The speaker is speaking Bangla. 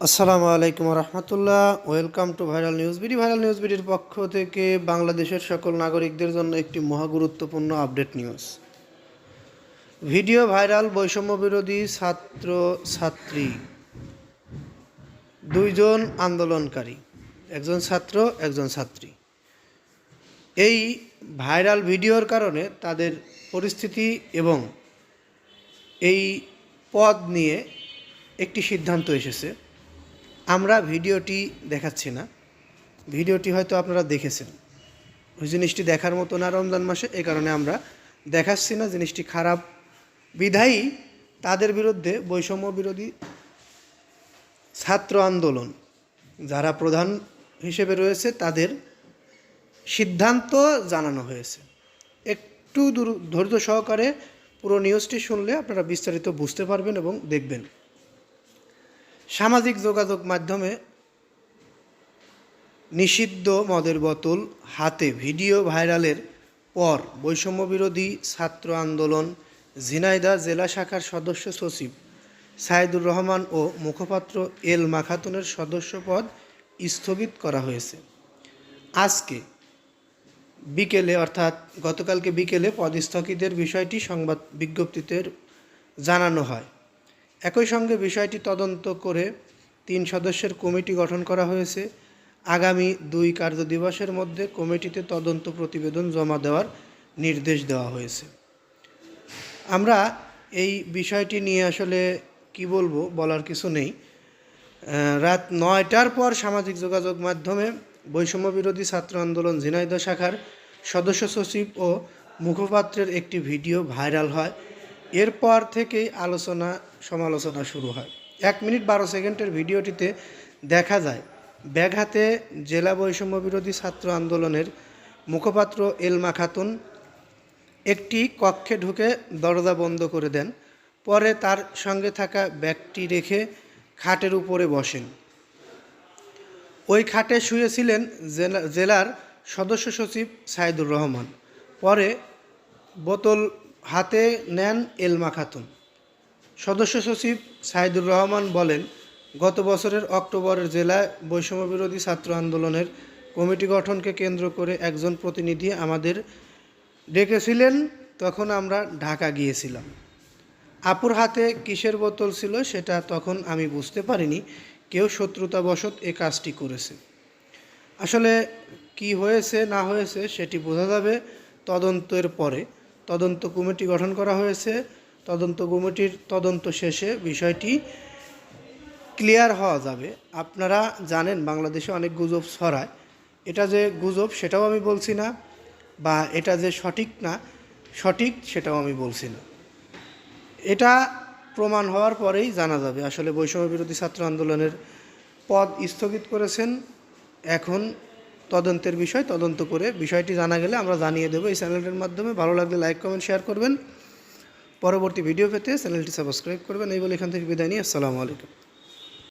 আসসালামু আলাইকুম রহমতুল্লাহ। Welcome to viral news BD viral news বিডির পক্ষ থেকে বাংলাদেশের সকল নাগরিকদের জন্য একটি মহা গুরুত্বপূর্ণ আপডেট নিউজ। ভিডিও ভাইরাল, বৈষম্য বিরোধী ছাত্র ছাত্রী। দুইজন আন্দোলনকারী, একজন ছাত্র, একজন ছাত্রী। এই ভাইরাল ভিডিওর কারণে তাদের পরিস্থিতি এবং এই পদ নিয়ে একটি সিদ্ধান্ত এসেছে। আমরা ভিডিওটি দেখাচ্ছি না। ভিডিওটি হয়তো আপনারা দেখেছেন। ওই জিনিসটি দেখার মতো না রমজান মাসে এই কারণে আমরা দেখাচ্ছি না। জিনিসটি খারাপ। বিধায়ী তাদের বিরুদ্ধে বৈষম্য বিরোধী ছাত্র আন্দোলন যারা প্রধান হিসেবে রয়েছে, তাদের সিদ্ধান্ত জানানো হয়েছে। একটু দূর, ধৈর্য সহকারে পুরো নিউজটি শুনলে আপনারা বিস্তারিত বুঝতে পারবেন এবং দেখবেন। সামাজিক যোগাযোগ মাধ্যমে নিষিদ্ধ মদের বোতল, হাতে ভিডিও ভাইরালের পর বৈষম্য বিরোধী ছাত্র আন্দোলন ঝিনাইদা জেলা শাখার সদস্য সচিব সাইদুর রহমান ও মুখপাত্র এল মাখাতুনের সদস্য পদ স্থগিত করা হয়েছে। আজকে বিকেলে, অর্থাৎ গতকালকে বিকেলে পদস্থগিতের বিষয়টি সংবাদ বিজ্ঞপ্তিতে জানানো হয়। একই সঙ্গে বিষয়টি তদন্ত করে তিন সদস্যের কমিটি গঠন করা হয়েছে। আগামী দুই কার্যদিবসের মধ্যে কমিটিতে তদন্ত প্রতিবেদন জমা দেওয়ার নির্দেশ দেওয়া হয়েছে। আমরা এই বিষয়টি নিয়ে আসলে কি বলব বলার কিছু নেই। রাত নয়টার পর সামাজিক যোগাযোগ মাধ্যমে বৈষম্য বিরোধী ছাত্র আন্দোলন ঝিনাইদহ শাখার সদস্য সচিব ও মুখপাত্রের একটি ভিডিও ভাইরাল হয়। এরপর থেকেই আলোচনা, সমালোচনা শুরু হয়। এক মিনিট বারো সেকেন্ডের ভিডিওটিতে দেখা যায়, ব্যাঘাতে জেলা বৈষম্য বিরোধী ছাত্র আন্দোলনের মুখপাত্র এলমা খাতুন একটি কক্ষে ঢুকে দরজা বন্ধ করে দেন। পরে তার সঙ্গে থাকা ব্যাগটি রেখে খাটের উপরে বসেন। ওই খাটে শুয়েছিলেন জেলা- জেলার সদস্য সচিব সাইদুর রহমান। পরে বোতল হাতে নেন এলমা খাতুন। সদস্য সচিব সাইদুর রহমান বলেন, গত বছরের অক্টোবরের জেলায় বৈষম্য বিরোধী ছাত্র আন্দোলনের কমিটি গঠনকে কেন্দ্র করে একজন প্রতিনিধি আমাদের ডেকেছিলেন, তখন আমরা ঢাকা গিয়েছিলাম। আপুর হাতে কিসের বোতল ছিল সেটা তখন আমি বুঝতে পারিনি, কেউ শত্রুতাবশত এ কাজটি করেছে। আসলে কি হয়েছে না হয়েছে সেটি বোঝা যাবে তদন্তের পরে। তদন্ত কমিটি গঠন করা হয়েছে। তদন্ত কমিটির তদন্ত শেষে বিষয়টি ক্লিয়ার হওয়া যাবে। আপনারা জানেন বাংলাদেশে অনেক গুজব ছড়ায়। এটা যে গুজব সেটাও আমি বলছি না বা এটা যে সঠিক না, সঠিক সেটাও আমি বলছি না। এটা প্রমাণ হওয়ার পরেই জানা যাবে। আসলে বৈষম্য বিরোধী ছাত্র আন্দোলনের পদ স্থগিত করেছেন। এখন তদন্তের বিষয়, তদন্ত করে বিষয়টি জানা গেলে আমরা জানিয়ে দেবো। এই চ্যানেলটির মাধ্যমে ভালো লাগলে লাইক, কমেন্ট, শেয়ার করবেন। পরবর্তী ভিডিও পেতে চ্যানেলটি সাবস্ক্রাইব করবেন। এই বলে এখান থেকে বিদায় নিয়ে আসসালামু আলাইকুম।